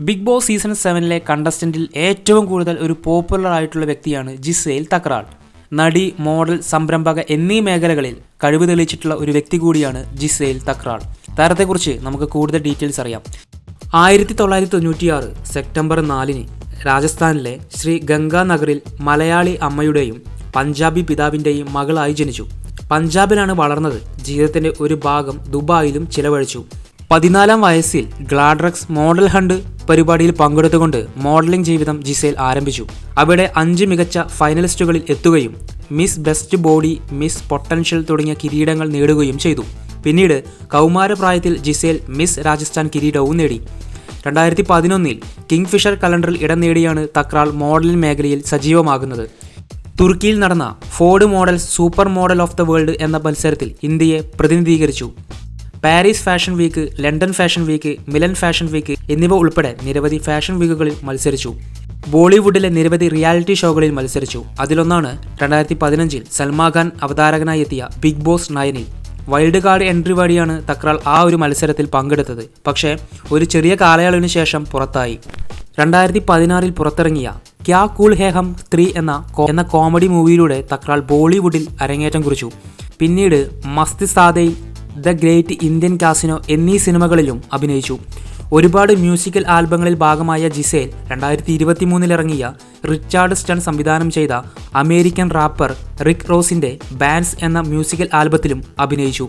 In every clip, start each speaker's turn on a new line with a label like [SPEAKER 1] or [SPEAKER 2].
[SPEAKER 1] Big Boss season സെവനിലെ കണ്ടസ്റ്റന്റിൽ ഏറ്റവും കൂടുതൽ ഒരു പോപ്പുലർ ആയിട്ടുള്ള വ്യക്തിയാണ് ജിസേൽ തക്രാൾ. നടി മോഡൽ സംരംഭക എന്നീ മേഖലകളിൽ കഴിവ് തെളിയിച്ചിട്ടുള്ള ഒരു വ്യക്തി കൂടിയാണ് ജിസേൽ തക്രാൾ. താരത്തെക്കുറിച്ച് നമുക്ക് കൂടുതൽ ഡീറ്റെയിൽസ് അറിയാം. ആയിരത്തി തൊള്ളായിരത്തി തൊണ്ണൂറ്റിയാറ് സെപ്റ്റംബർ നാലിന് രാജസ്ഥാനിലെ ശ്രീ ഗംഗാനഗറിൽ മലയാളി അമ്മയുടെയും പഞ്ചാബി പിതാവിന്റെയും മകളായി ജനിച്ചു. പഞ്ചാബിലാണ് വളർന്നത്. ജീവിതത്തിന്റെ ഒരു ഭാഗം ദുബായിലും ചിലവഴിച്ചു. പതിനാലാം വയസ്സിൽ ഗ്ലാഡ്രക്സ് മോഡൽ ഹണ്ട് പരിപാടിയിൽ പങ്കെടുത്തുകൊണ്ട് മോഡലിംഗ് ജീവിതം ജിസേൽ ആരംഭിച്ചു. അവിടെ അഞ്ച് മികച്ച ഫൈനലിസ്റ്റുകളിൽ എത്തുകയും Miss best body Miss potential തുടങ്ങിയ കിരീടങ്ങൾ നേടുകയും ചെയ്തു. പിന്നീട് കൗമാരപ്രായത്തിൽ ജിസേൽ മിസ് രാജസ്ഥാൻ കിരീടവും നേടി. രണ്ടായിരത്തി പതിനൊന്നിൽ കിങ് ഫിഷർ കലണ്ടറിൽ ഇടം നേടിയാണ് തക്രാൾ മോഡലിംഗ് മേഖലയിൽ സജീവമാകുന്നത്. തുർക്കിയിൽ നടന്ന Ford model super model of the world എന്ന മത്സരത്തിൽ ഇന്ത്യയെ പ്രതിനിധീകരിച്ചു. Paris fashion week London fashion week Milan fashion week എന്നിവ ഉൾപ്പെടെ നിരവധി ഫാഷൻ വീക്കുകളിൽ മത്സരിച്ചു. ബോളിവുഡിലെ നിരവധി റിയാലിറ്റി ഷോകളിൽ മത്സരിച്ചു. അതിലൊന്നാണ് രണ്ടായിരത്തി പതിനഞ്ചിൽ സൽമാൻ ഖാൻ അവതാരകനായി എത്തിയ ബിഗ് ബോസ് നയനിൽ. വൈൽഡ് കാർഡ് എൻട്രി വഴിയാണ് തക്രാൾ ആ ഒരു മത്സരത്തിൽ പങ്കെടുത്തത്. പക്ഷേ ഒരു ചെറിയ കാലയളവിന് ശേഷം പുറത്തായി. രണ്ടായിരത്തി പതിനാറിൽ പുറത്തിറങ്ങിയ ക്യാ കൂൾ ഹേഹം ഹം ത്രീ എന്ന എന്ന കോമഡി മൂവിയിലൂടെ തക്രാൾ ബോളിവുഡിൽ അരങ്ങേറ്റം കുറിച്ചു. പിന്നീട് മസ്തി സാദയിൽ ദ ഗ്രേറ്റ് ഇന്ത്യൻ കാസിനോ എന്നീ സിനിമകളിലും അഭിനയിച്ചു. ഒരുപാട് മ്യൂസിക്കൽ ആൽബങ്ങളിൽ ഭാഗമായ ജിസേൽ രണ്ടായിരത്തി ഇരുപത്തി മൂന്നിലിറങ്ങിയ റിച്ചാർഡ് സ്റ്റൺ സംവിധാനം ചെയ്ത അമേരിക്കൻ റാപ്പർ റിക് റോസിന്റെ ബാൻസ് എന്ന മ്യൂസിക്കൽ ആൽബത്തിലും അഭിനയിച്ചു.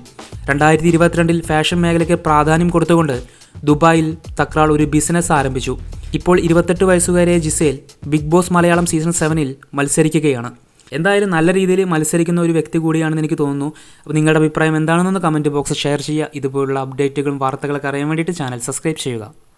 [SPEAKER 1] രണ്ടായിരത്തി ഇരുപത്തിരണ്ടിൽ ഫാഷൻ മേഖലയ്ക്ക് പ്രാധാന്യം കൊടുത്തുകൊണ്ട് ദുബായിൽ തക്രാൾ ഒരു ബിസിനസ് ആരംഭിച്ചു. ഇപ്പോൾ ഇരുപത്തെട്ട് വയസ്സുകാരിയ Gizele Bigg Boss Malayalam season സെവനിൽ മത്സരിക്കുകയാണ്. എന്തായാലും നല്ല രീതിയിൽ മത്സരിക്കുന്ന ഒരു വ്യക്തി കൂടിയാണെന്ന് എനിക്ക് തോന്നുന്നു. അപ്പോൾ നിങ്ങളുടെ അഭിപ്രായം എന്താണെന്നൊന്ന് കമന്റ് ബോക്സ് ഷെയർ ചെയ്യുക. ഇതുപോലുള്ള അപ്ഡേറ്റുകളും വാർത്തകളൊക്കെ അറിയാൻ വേണ്ടിയിട്ട് ചാനൽ സബ്സ്ക്രൈബ് ചെയ്യുക.